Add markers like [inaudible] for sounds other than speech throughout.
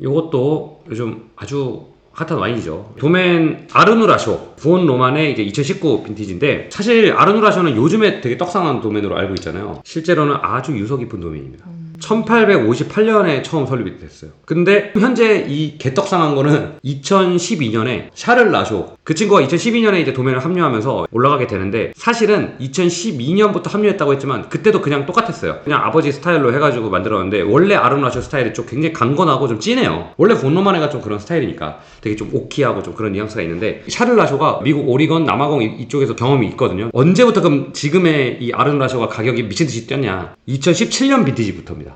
이것도 요즘 아주 핫한 와인이죠. 도멘 아르누라쇼 부온 로만의 이제 2019 빈티지인데 사실 아르누라쇼는 요즘에 되게 떡상한 도멘으로 알고 있잖아요. 실제로는 아주 유서 깊은 도멘입니다. 1858년에 처음 설립이 됐어요. 근데 현재 이 개떡상한 거는 2012년에 샤를 라쇼 그 친구가 2012년에 이제 도면을 합류하면서 올라가게 되는데 사실은 2012년부터 합류했다고 했지만 그때도 그냥 똑같았어요. 그냥 아버지 스타일로 해가지고 만들었는데 원래 아름 라쇼 스타일이 좀 굉장히 강건하고 좀 진해요. 원래 본로만해가 좀 그런 스타일이니까 되게 좀 오키하고 좀 그런 뉘앙스가 있는데 샤를 라쇼가 미국 오리건 남아공 이- 이쪽에서 경험이 있거든요. 언제부터 그럼 지금의 이 아름 라쇼가 가격이 미친 듯이 뛰었냐? 2017년 빈티지부터입니다.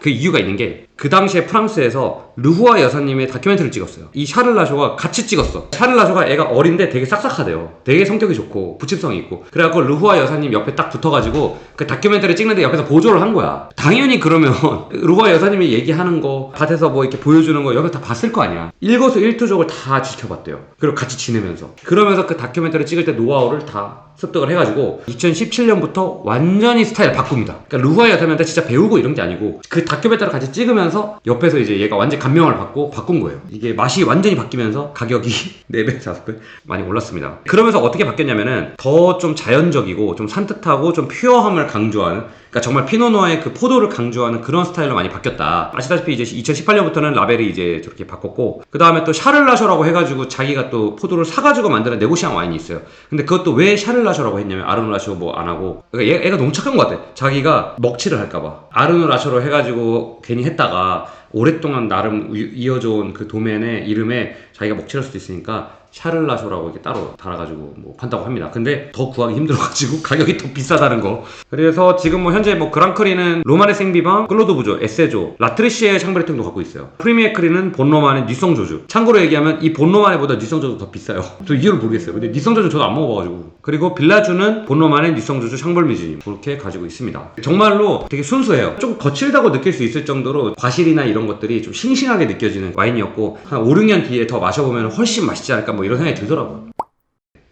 그 이유가 있는 게 그 당시에 프랑스에서 르후아 여사님의 다큐멘터리를 찍었어요. 이 샤를라쇼가 같이 찍었어. 샤를라쇼가 애가 어린데 되게 싹싹하대요. 되게 성격이 좋고 부침성이 있고. 그래갖고 르후아 여사님 옆에 딱 붙어가지고 그 다큐멘터리 찍는데 옆에서 보조를 한 거야. 당연히 그러면 [laughs] 르후아 여사님이 얘기하는 거 밭에서 뭐 이렇게 보여주는 거 옆에 다 봤을 거 아니야. 일거수일투족을 다 지켜봤대요. 그리고 같이 지내면서. 그러면서 그 다큐멘터리 찍을 때 노하우를 다 습득을 해가지고 2017년부터 완전히 스타일을 바꿉니다. 그러니까 루후아 여사님한테 진짜 배우고 이런 게 아니고 그 다큐멘터리 같이 찍으면서 옆에서 이제 얘가 완전 감명을 받고 바꾼 거예요. 이게 맛이 완전히 바뀌면서 가격이 [laughs] 4배, 5배 많이 올랐습니다. 그러면서 어떻게 바뀌었냐면은 더 좀 자연적이고 좀 산뜻하고 좀 퓨어함을 강조하는 그러니까 정말 피노노아의 그 포도를 강조하는 그런 스타일로 많이 바뀌었다. 아시다시피 이제 2018년부터는 라벨이 이제 저렇게 바꿨고 그 다음에 또 샤를라쇼라고 해가지고 자기가 또 포도를 사가지고 만드는 네고시앙 와인이 있어요. 근데 그것도 왜 샤를라쇼라고 했냐면 아르누라쇼 뭐안 하고 그러니까 얘, 애가 너무 착한 것 같아. 자기가 먹칠을 할까봐 아르누라쇼로 해가지고 괜히 했다가 오랫동안 나름 이- 이어져온 그 도면의 이름에 자기가 먹칠할 수도 있으니까 샤를라쇼라고 이렇게 따로 달아가지고 뭐 판다고 합니다. 근데 더 구하기 힘들어가지고 [laughs] 가격이 더 비싸다는 거. 그래서 지금 뭐 현재 뭐 그랑크리는 로마네 생비방, 클로드부조, 에세조, 라트리시의 샹브레팅도 갖고 있어요. 프리미에크리는 본로만의 니성조주. 참고로 얘기하면 이 본로만의보다 니성조주 더 비싸요. [laughs] 저 이유를 모르겠어요. 근데 니성조주 저도 안 먹어봐가지고. 그리고 빌라주는 본로만의 니성조주 샹벌미즈님 그렇게 가지고 있습니다. 정말로 되게 순수해요. 좀 거칠다고 느낄 수 있을 정도로 과실이나 이런 것들이 좀 싱싱하게 느껴지는 와인이었고 한 5, 6년 뒤에 더 마셔보면 훨씬 맛있지 않을까 뭐 이런 생각이 들더라고요.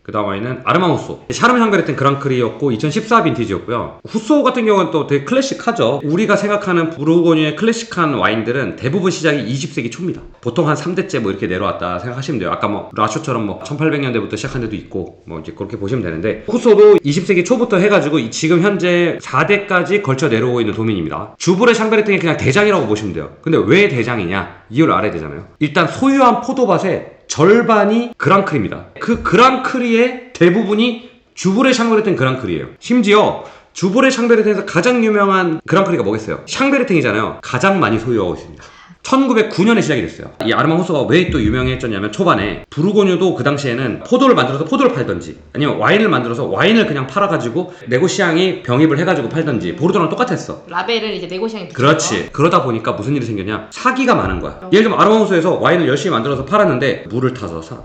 그 다음 와인은 아르마후소 샤르메 샹베르텐 그랑크리였고 2014 빈티지였고요. 후소 같은 경우는 또 되게 클래식하죠. 우리가 생각하는 부르고뉴의 클래식한 와인들은 대부분 시작이 20세기 초입니다. 보통 한 3대째 뭐 이렇게 내려왔다 생각하시면 돼요. 아까 뭐 라쇼처럼 뭐 1800년대부터 시작한 데도 있고 뭐 이제 그렇게 보시면 되는데 후소도 20세기 초부터 해가지고 이- 지금 현재 4대까지 걸쳐 내려오고 있는 도민입니다. 주불의 샹베르텐이 그냥 대장이라고 보시면 돼요. 근데 왜 대장이냐? 이유를 알아야 되잖아요. 일단 소유한 포도밭의 절반이 그랑크리입니다. 그 그랑크리의 대부분이 주불의 샹베르텐 그랑크리예요. 심지어 주불의 샹베르텐에서 가장 유명한 그랑크리가 뭐겠어요? 샹베르텐이잖아요. 가장 많이 소유하고 있습니다. 1909년에 시작이 됐어요. 이 아르마 호소가 왜 또 유명해졌냐면 초반에 부르고뉴도 그 당시에는 포도를 만들어서 포도를 팔던지 아니면 와인을 만들어서 와인을 그냥 팔아가지고 네고시앙이 병입을 해가지고 팔던지 보르도랑 똑같았어. 라벨을 이제 네고시앙에 그렇지. 그러다 보니까 무슨 일이 생겼냐? 사기가 많은 거야. 예를 들면 아로마우스에서 와인을 열심히 만들어서 팔았는데 물을 타서 사-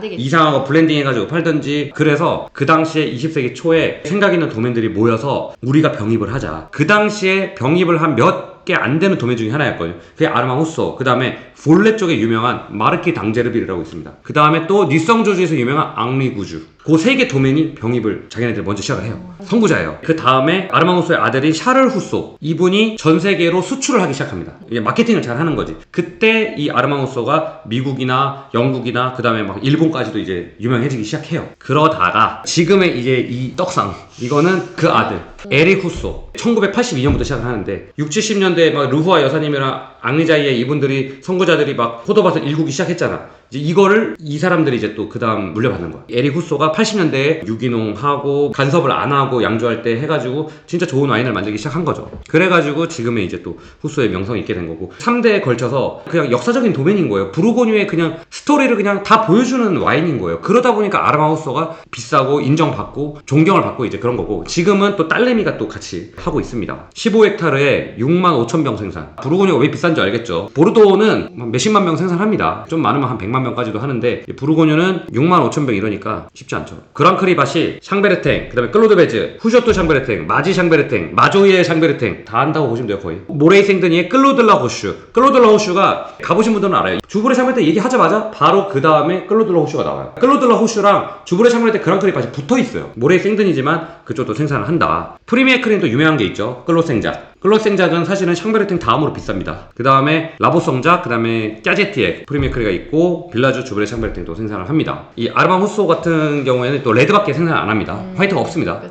되겠지. 이상한 거 블렌딩 해가지고 팔든지 그래서 그 당시에 20세기 초에 생각 있는 도면들이 모여서 우리가 병입을 하자. 그 당시에 병입을 한몇 개안 되는 도면 중에 하나였거든요. 그게 아르마 호소. 그 다음에 볼레 쪽에 유명한 마르키 당제르빌이라고 있습니다. 그 다음에 또 니성 조주에서 유명한 앙리 구주. 그 세 개 도면이 병입을 자기네들 먼저 시작을 해요. 선구자예요. 그 다음에 아르마 호소의 아들인 샤를 후소. 이분이 전 세계로 수출을 하기 시작합니다. 이게 마케팅을 잘 하는 거지. 그때 이 아르마 호소가 미국이나 영국이나 그 다음에 막 일본까지도 이제 유명해지기 시작해요. 그러다가 지금의 이제 이 떡상 이거는 그 아들 에릭 후소 1982년부터 시작을 하는데 60, 70년대 막 르후아 여사님이랑 앙리자이의 이분들이 선구자들이 막 포도밭을 일구기 시작했잖아. 이제 이거를 이 사람들이 이제 또 그 다음 물려받는 거야. 에릭 후소가 80년대에 유기농하고 간섭을 안 하고 양조할 때 해가지고 진짜 좋은 와인을 만들기 시작한 거죠. 그래가지고 지금의 이제 또 후소의 명성이 있게 된 거고 3대에 걸쳐서 그냥 역사적인 도면인 거예요. 부르고뉴의 그냥 스토리를 그냥 다 보여주는 와인인 거예요. 그러다 보니까 아르마우소가 비싸고 인정받고 존경을 받고 이제 그런 거고 지금은 또 딸내미가 또 같이 하고 있습니다. 15헥타르에 6만 5천 병 생산. 부르고뉴가 왜 비싼지 알겠죠? 보르도는 뭐 몇십만 병 생산합니다. 좀 많으면 한 100만 병까지도 하는데 이 부르고뉴는 6만 5천 병 이러니까 쉽지 않죠. 그랑크리밭이 샹베르탱, 그다음에 클로드베즈, 후쇼토 샹베르탱, 마지 샹베르탱, 마조이의 샹베르탱 다 한다고 보시면 돼요 거의. 모레이 생드니의 클로들라 호슈. 클로들라 호슈가 가보신 분들은 알아요. 주브레 샹베르탱 얘기하자마자 바로 그 다음에 클로들라 호슈가 나와요. 클로들라 호슈랑 주브레 샹베르탱 그랑크리밭이 붙어 있어요. 모레이 생든이지만 그쪽도 생산을 한다. 프리미에 크림도 유명한 게 있죠. 클로 생자. 클로생작은 사실은 샹베르탱 다음으로 비쌉니다. 그 다음에 라보성작, 그 다음에 까제티에 프리메크리가 있고 빌라주 주브레 샹베르탱도 생산을 합니다. 이 아르방 후소 같은 경우에는 또 레드밖에 생산 안 합니다. 음. 화이트가 없습니다.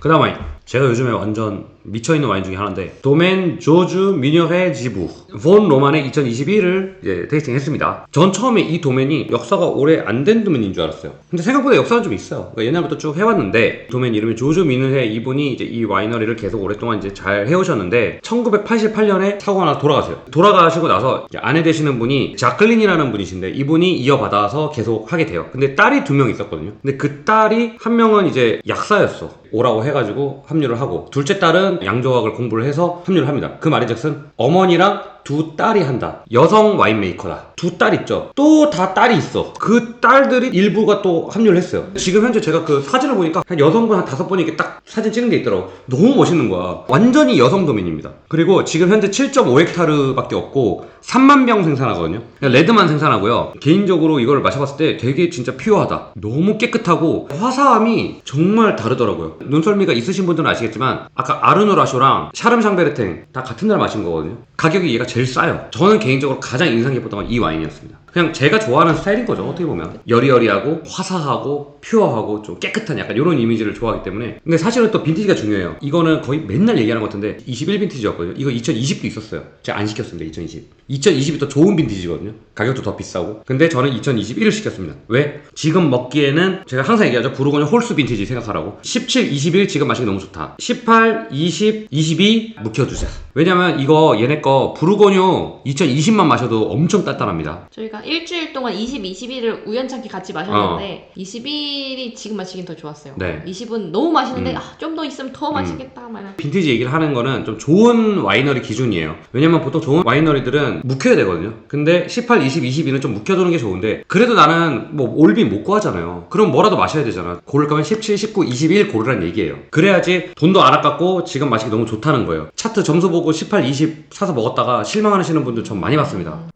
그 다음 와인. 제가 요즘에 완전 미쳐있는 와인 중에 하나인데 도멘 조주 미녀회 지부 본 로만의 2021을 이제 테이스팅 했습니다. 전 처음에 이 도멘이 역사가 오래 안 된 도멘인 줄 알았어요. 근데 생각보다 역사는 좀 있어요. 그러니까 옛날부터 쭉 해왔는데 도멘 이름이 조주 미녀회 이분이 이제 이 와이너리를 계속 오랫동안 이제 잘 해오셨는데 1988년에 사고가 나서 돌아가세요. 돌아가시고 나서 아내 되시는 분이 자클린이라는 분이신데 이분이 이어받아서 계속 하게 돼요. 근데 딸이 두 명 있었거든요. 근데 그 딸이 한 명은 이제 약사였어. 오라고 해가지고 합류를 하고 둘째 딸은 양조학을 공부를 해서 합류를 합니다. 그 말인즉슨 어머니랑 두 딸이 한다. 여성 와인메이커다. 두 딸 있죠. 또 다 딸이 있어. 그 딸들이 일부가 또 합류를 했어요. 지금 현재 제가 그 사진을 보니까 한 여성분 한 다섯 분이 이렇게 딱 사진 찍은 게 있더라고. 너무 멋있는 거야. 완전히 여성 도민입니다. 그리고 지금 현재 7.5헥타르밖에 없고 3만 병 생산하거든요. 레드만 생산하고요. 개인적으로 이걸 마셔봤을 때 되게 진짜 퓨어하다. 너무 깨끗하고 화사함이 정말 다르더라고요. 눈썰미가 있으신 분들은 아시겠지만 아까 아르노라쇼랑 샤름샹베르탱 다 같은 날 마신 거거든요. 가격이 얘가 제일 싸요. 저는 개인적으로 가장 인상 깊었던 건 이 와인이었습니다. 그냥 제가 좋아하는 스타일인 거죠. 어떻게 보면 여리여리하고 화사하고 퓨어하고 좀 깨끗한 약간 이런 이미지를 좋아하기 때문에 근데 사실은 또 빈티지가 중요해요. 이거는 거의 맨날 얘기하는 것 같은데 21 빈티지였거든요. 이거 2020도 있었어요. 제가 안 시켰습니다. 2020. 2020이 더 좋은 빈티지거든요. 가격도 더 비싸고. 근데 저는 2021을 시켰습니다. 왜? 지금 먹기에는 제가 항상 얘기하죠. 부르고뉴 홀수 빈티지 생각하라고. 17, 21 지금 마시기 너무 좋다. 18, 20, 22 묵혀두자. 왜냐면 이거 얘네 거 부르고뉴 2020만 마셔도 엄청 단단합니다. 저희가 일주일 동안 20, 21을 우연찮게 같이 마셨는데 21이 지금 마시긴 더 좋았어요. 어. 네. 20은 너무 맛있는데 음. 아, 좀 더 있으면 더 맛있겠다. 막 이런. 빈티지 얘기를 하는 거는 좀 좋은 와이너리 기준이에요. 왜냐면 보통 좋은 와이너리들은 묵혀야 되거든요. 근데 18, 20, 22는 좀 묵혀두는 게 좋은데 그래도 나는 뭐 올빈 못 구하잖아요. 그럼 뭐라도 마셔야 되잖아. 고를 거면 17, 19, 21 고르란 얘기예요. 그래야지 돈도 안 아깝고 지금 마시기 너무 좋다는 거예요. 차트 점수 보고 18, 20 사서 먹었다가 실망하시는 분들 전 많이 봤습니다.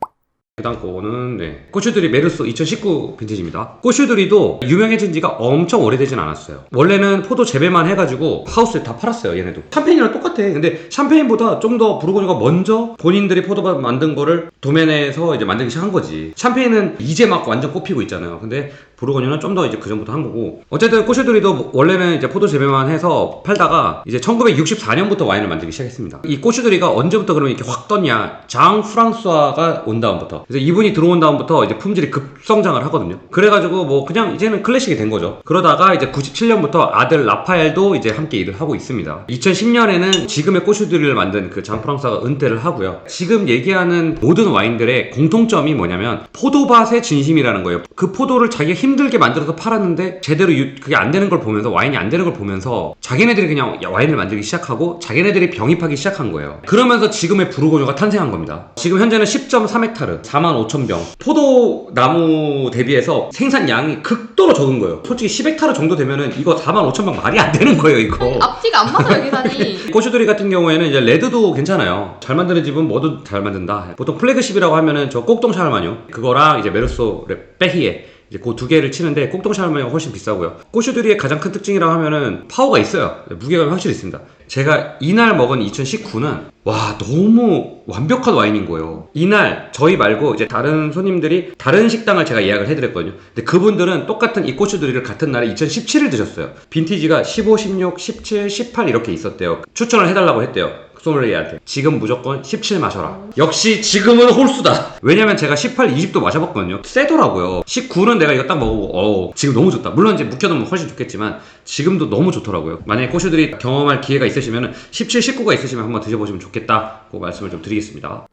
그 다음 거는 네. 꼬슈드리 메르소 2019 빈티지입니다. 꼬슈드리도 유명해진 지가 엄청 오래되진 않았어요. 원래는 포도 재배만 해가지고 하우스에 다 팔았어요. 얘네도. 샴페인이랑 똑같아. 근데 샴페인보다 좀 더 부르고뉴가 먼저 본인들이 포도밭 만든 거를 도면에서 이제 만들기 시작한 거지. 샴페인은 이제 막 완전 꽃피고 있잖아요. 근데 부르고뉴는 좀 더 이제 그 전부터 한 거고. 어쨌든 꼬슈드리도 원래는 이제 포도 재배만 해서 팔다가 이제 1964년부터 와인을 만들기 시작했습니다. 이 꼬슈드리가 언제부터 그러면 이렇게 확 떴냐? 장 프랑스와가 온 다음부터. 그래서 이분이 들어온 다음부터 이제 품질이 급성장을 하거든요. 그래가지고 뭐 그냥 이제는 클래식이 된 거죠. 그러다가 이제 97년부터 아들 라파엘도 이제 함께 일을 하고 있습니다. 2010년에는 지금의 꼬슈드리를 만든 그 장 프랑스가 은퇴를 하고요. 지금 얘기하는 모든 와인들의 공통점이 뭐냐면 포도밭의 진심이라는 거예요. 그 포도를 자기가 힘 들게 만들어서 팔았는데 제대로 유- 그게 안 되는 걸 보면서 와인이 안 되는 걸 보면서 자기네들이 그냥 와인을 만들기 시작하고 자기네들이 병입하기 시작한 거예요. 그러면서 지금의 부르고뉴가 탄생한 겁니다. 지금 현재는 10.3헥타르, 4만 5천 병. 포도 나무 대비해서 생산량이 극도로 적은 거예요. 솔직히 10헥타르 정도 되면은 이거 4만 5천 병 말이 안 되는 거예요, 이거. [laughs] 앞뒤가 안 맞아요, [laughs] 계산이. 꼬슈드리 같은 경우에는 이제 레드도 괜찮아요. 잘 만드는 집은 뭐도 잘 만든다. 보통 플래그십이라고 하면은 저 꼭동 샤르마뇨 그거랑 이제 메르소 빼히에 이제 그 두 개를 치는데 꼭동 샤르마뇨가 훨씬 비싸고요. 꼬슈드리의 가장 큰 특징이라고 하면은 파워가 있어요. 무게감이 확실히 있습니다. 제가 이날 먹은 2019는 와 너무 완벽한 와인인 거예요. 이날 저희 말고 이제 다른 손님들이 다른 식당을 제가 예약을 해드렸거든요. 근데 그분들은 똑같은 이 꼬슈드리를 같은 날에 2017을 드셨어요. 빈티지가 15, 16, 17, 18 이렇게 있었대요. 추천을 해달라고 했대요. 소믈리에한테 지금 무조건 17 마셔라. 역시 지금은 홀수다. 왜냐면 제가 18, 20도 마셔봤거든요. 세더라고요. 19는 내가 이거 딱 먹어보고 어 지금 너무 좋다. 물론 이제 묵혀두면 훨씬 좋겠지만 지금도 너무 좋더라고요. 만약에 꼬슈들이 경험할 기회가 있으시면 17, 19가 있으시면 한번 드셔보시면 좋겠다고 말씀을 좀 드리겠습니다.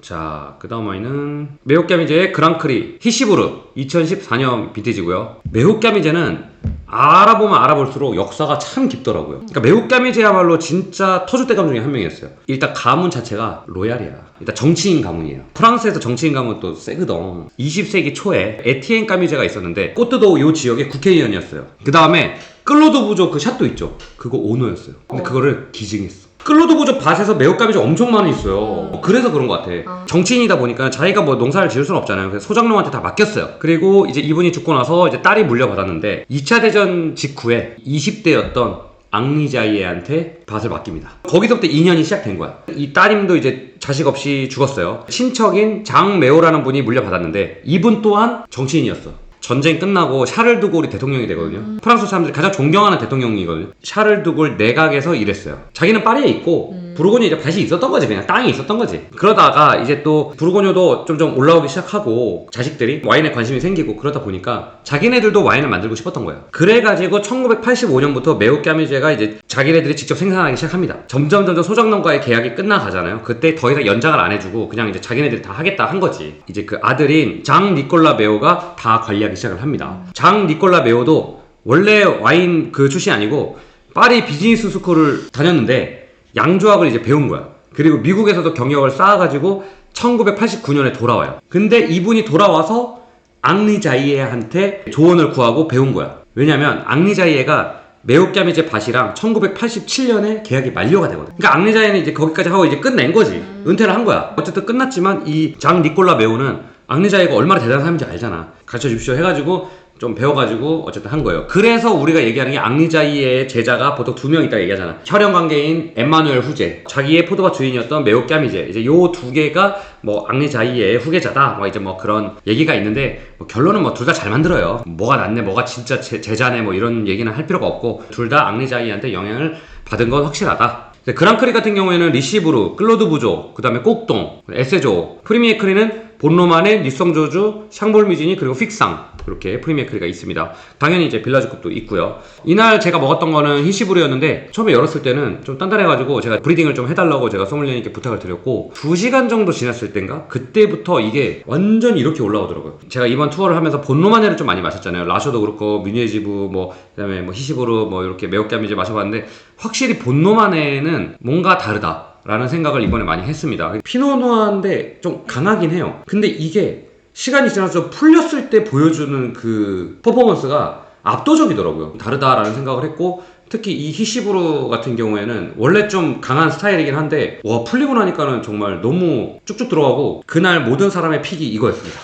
자, 그 다음 와인은 메오까미제의 그랑크리 히시부르 2014년 빈티지고요. 메오까미제는 알아보면 알아볼수록 역사가 참 깊더라고요. 그러니까 메오까미제야말로 진짜 터줏대감 중에 한 명이었어요. 일단 가문 자체가 로얄이야. 일단 정치인 가문이에요. 프랑스에서 정치인 가문 또 세거든. 20세기 초에 에티엔 까미제가 있었는데 꼬뜨도 요 지역의 국회의원이었어요. 그 다음에 끌로도 부족 그 샷도 있죠. 그거 오너였어요. 근데 그거를 기증했어. 끌로도 부족 밭에서 매혹감이 엄청 많이 있어요. 음. 그래서 그런 것 같아. 아. 정치인이다 보니까 자기가 뭐 농사를 지을 수는 없잖아요. 그래서 소장농한테 다 맡겼어요. 그리고 이제 이분이 죽고 나서 이제 딸이 물려받았는데 2차 대전 직후에 20대였던 앙리자이에한테 밭을 맡깁니다. 거기서부터 인연이 시작된 거야. 이 따님도 이제 자식 없이 죽었어요. 친척인 장메오라는 분이 물려받았는데 이분 또한 정치인이었어. 전쟁 끝나고 샤를 드골이 대통령이 되거든요. 프랑스 사람들이 가장 존경하는 대통령이거든요. 샤를 드골 내각에서 일했어요. 자기는 파리에 있고 부르고뉴 이제 밭이 있었던 거지 그냥 땅이 있었던 거지. 그러다가 이제 또 부르고뉴도 좀 좀 올라오기 시작하고 자식들이 와인에 관심이 생기고 그러다 보니까 자기네들도 와인을 만들고 싶었던 거예요. 그래가지고 1985년부터 매우 까미제가 이제 자기네들이 직접 생산하기 시작합니다. 점점 점점 소작농가의 계약이 끝나가잖아요. 그때 더 이상 연장을 안 해주고 그냥 이제 자기네들이 다 하겠다 한 거지. 이제 그 아들인 장 니콜라 메오가 다 관리하기 시작을 합니다. 장 니콜라 메오도 원래 와인 그 출신이 아니고 파리 비즈니스 스쿨을 다녔는데 양조학을 이제 배운 거야. 그리고 미국에서도 경력을 쌓아가지고 1989년에 돌아와요. 근데 이분이 돌아와서 앙리자이에한테 조언을 구하고 배운 거야. 왜냐면 앙리자이에가 메오까미제 밭이랑 1987년에 계약이 만료가 되거든. 그러니까 앙리자이에는 이제 거기까지 하고 이제 끝낸 거지. 은퇴를 한 거야. 어쨌든 끝났지만 이 장 니콜라 메오는 앙리자이에가 얼마나 대단한 사람인지 알잖아. 가르쳐 주십시오 해가지고 좀 배워가지고 어쨌든 한 거예요. 그래서 우리가 얘기하는 게 앙리자이의 제자가 보통 두 명 있다 얘기하잖아. 혈연 관계인 엠마누엘 후제, 자기의 포도밭 주인이었던 메오 까미제. 이제 요 두 개가 뭐 앙리자이의 후계자다. 뭐 이제 뭐 그런 얘기가 있는데 뭐 결론은 뭐 둘 다 잘 만들어요. 뭐가 낫네, 뭐가 진짜 제, 제자네, 뭐 이런 얘기는 할 필요가 없고 둘 다 앙리자이한테 영향을 받은 건 확실하다. 그랑크리 같은 경우에는 리시브르, 클로드 부조, 그 다음에 꼭동, 에세조, 프리미에크리는 본로만의 니성조주, 샹볼미진이 그리고 픽상 이렇게 프리미에크리가 있습니다. 당연히 이제 빌라주급도 있고요. 이날 제가 먹었던 거는 히시브르였는데 처음에 열었을 때는 좀 단단해가지고 제가 브리딩을 좀 해달라고 제가 소믈리에님께 부탁을 드렸고 2시간 정도 지났을 땐가 그때부터 이게 완전히 이렇게 올라오더라고요. 제가 이번 투어를 하면서 본로마네를 좀 많이 마셨잖아요. 라쇼도 그렇고 뮤니에지브 뭐 그다음에 뭐 히시브르 뭐 이렇게 매혹감이제 마셔봤는데 확실히 본로마네는 뭔가 다르다. 라는 생각을 이번에 많이 했습니다. 피노누아인데 좀 강하긴 해요. 근데 이게 시간이 지나서 좀 풀렸을 때 보여주는 그 퍼포먼스가 압도적이더라고요. 다르다라는 생각을 했고 특히 이 히시브루 같은 경우에는 원래 좀 강한 스타일이긴 한데 와 풀리고 나니까는 정말 너무 쭉쭉 들어가고 그날 모든 사람의 픽이 이거였습니다.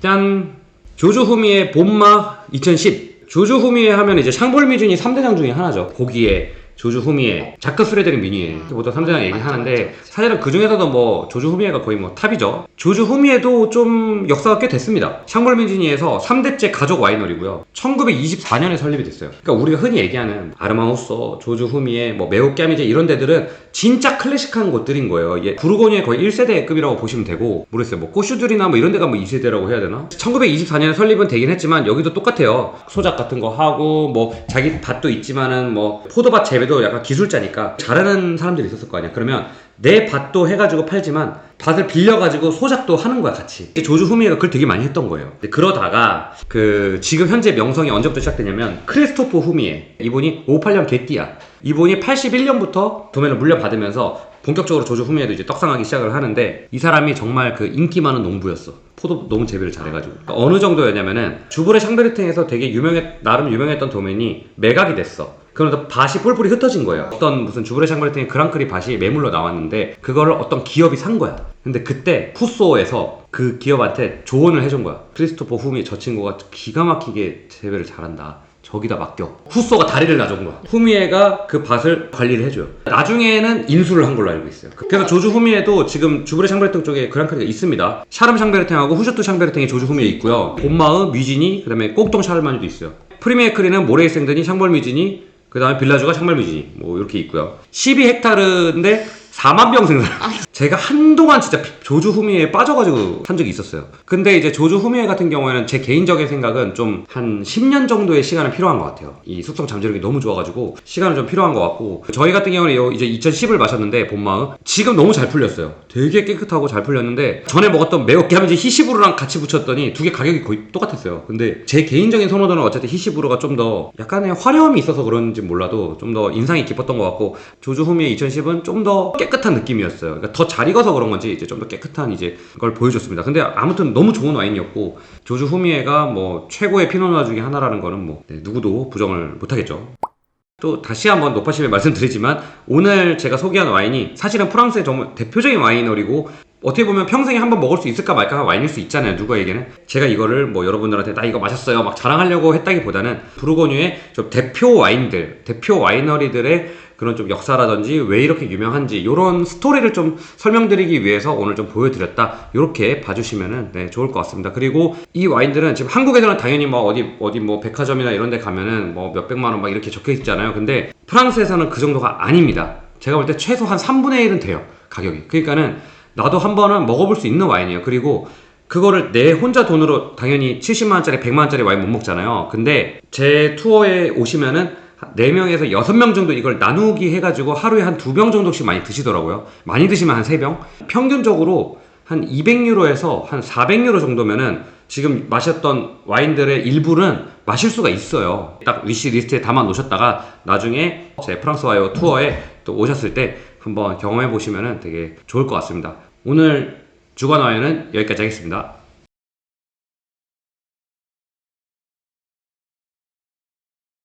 짠! 조조 후미의 봄마 2010 조조 후미에 하면 이제 샹볼미준이 3대장 중에 하나죠. 고기에 조주 후미에 자크 스레드리 미니에 보통 3대장 얘기하는데 사실은 그 중에서도 뭐 조주 후미에가 거의 뭐 탑이죠. 조주 후미에도 좀 역사가 꽤 됐습니다. 샹볼미지니에서 3대째 가족 와이너리고요. 1924년에 설립이 됐어요. 그러니까 우리가 흔히 얘기하는 아르마우소, 조주 후미에, 뭐 메오 까미제 이런 데들은 진짜 클래식한 곳들인 거예요. 이게 부르고니의 거의 1세대급이라고 보시면 되고 모르겠어요. 뭐 꼬슈들이나 뭐 이런 데가 뭐 2세대라고 해야 되나? 1924년에 설립은 되긴 했지만 여기도 똑같아요. 소작 같은 거 하고 뭐 자기 밭도 있지만은 뭐 포도밭 재배도 약간 기술자니까 잘하는 사람들이 있었을 거 아니야. 그러면 내 밭도 해가지고 팔지만 밭을 빌려가지고 소작도 하는 거야 같이. 조주 후미에가 그걸 되게 많이 했던 거예요. 근데 그러다가 그 지금 현재 명성이 언제부터 시작되냐면 크리스토프 후미에 이분이 58년 개띠야. 이분이 81년부터 도면을 물려받으면서 본격적으로 조주 후미에도 이제 떡상하기 시작을 하는데 이 사람이 정말 그 인기 많은 농부였어. 포도 너무 재배를 잘해가지고 어느 정도였냐면은 주브레 샹베르탱에서 되게 유명했 나름 유명했던 도면이 매각이 됐어. 그러면서 밭이 뿔뿔이 흩어진 거예요. 어떤 무슨 주브레 샹베르탱의 그랑크리 밭이 매물로 나왔는데 그거를 어떤 기업이 산 거야. 근데 그때 후소에서 그 기업한테 조언을 해준 거야. 크리스토퍼 후미 저 친구가 기가 막히게 재배를 잘한다. 저기다 맡겨. 후소가 다리를 놔준 거야. 후미에가 그 밭을 관리를 해줘요. 나중에는 인수를 한 걸로 알고 있어요. 그래서 조주 후미에도 지금 주브레 샹베르탱 쪽에 그랑크리가 있습니다. 샤름 샹베르탱하고 후슈트 샹베르탱이 조주 후미에 있고요. 본마의 뮤진이 그 다음에 꼭동 샤르마니도 있어요. 프리메이크리는 모레이 생드니 샹벌 뮤진이 그 다음에 빌라주가 뮤진이 뭐 이렇게 있고요. 12헥타르인데 4만 병 생산. 제가 한동안 진짜 조주 후미에 빠져가지고 한 적이 있었어요. 근데 이제 조주 후미에 같은 경우에는 제 개인적인 생각은 좀 한 10년 정도의 시간은 필요한 것 같아요. 이 숙성 잠재력이 너무 좋아가지고 시간은 좀 필요한 것 같고 저희 같은 경우는 요 이제 2010을 마셨는데 본마음 지금 너무 잘 풀렸어요. 되게 깨끗하고 잘 풀렸는데 전에 먹었던 이제 히시부르랑 같이 붙였더니 두 개 가격이 거의 똑같았어요. 근데 제 개인적인 선호도는 어쨌든 히시부르가 좀 더 약간의 화려함이 있어서 그런지 몰라도 좀 더 인상이 깊었던 것 같고 조주 후미의 2010은 좀 더 깨끗한 느낌이었어요. 그러니까 더 잘 익어서 그런 건지 이제 좀 더 깨끗 한 이제 걸 보여줬습니다. 근데 아무튼 너무 좋은 와인이었고 조주 후미에가 뭐 최고의 피노누아 중에 하나라는 거는 뭐 네, 누구도 부정을 못하겠죠. 또 다시 한번 높아심에 [laughs] 말씀드리지만 오늘 제가 소개한 와인이 사실은 프랑스의 정말 대표적인 와이너리고 어떻게 보면 평생에 한 번 먹을 수 있을까 말까 와인일 수 있잖아요. 누구에게는? 제가 이거를 뭐 여러분들한테 나 이거 마셨어요. 막 자랑하려고 했다기보다는 부르고뉴의 좀 대표 와인들 대표 와이너리들의 그런 좀 역사라든지 왜 이렇게 유명한지 이런 스토리를 좀 설명드리기 위해서 오늘 좀 보여드렸다. 이렇게 봐주시면은 네, 좋을 것 같습니다. 그리고 이 와인들은 지금 한국에서는 당연히 뭐 어디 어디 뭐 백화점이나 이런 데 가면은 뭐 몇백만 원 막 이렇게 적혀 있잖아요. 근데 프랑스에서는 그 정도가 아닙니다. 제가 볼 때 최소 한 3분의 1은 돼요 가격이. 그러니까는 나도 한 번은 먹어볼 수 있는 와인이에요. 그리고 그거를 내 혼자 돈으로 당연히 70만원짜리 100만원짜리 와인 못 먹잖아요. 근데 제 투어에 오시면은 4명에서 6명 정도 이걸 나누기 해가지고 하루에 한 2병 정도씩 많이 드시더라고요. 많이 드시면 한 3병? 평균적으로 한 200유로에서 한 400유로 정도면은 지금 마셨던 와인들의 일부는 마실 수가 있어요. 딱 위시 리스트에 담아 놓으셨다가 나중에 제 프랑스 와이어 투어에 또 오셨을 때 한번 경험해 보시면은 되게 좋을 것 같습니다. 오늘 주간 와인은 여기까지 하겠습니다.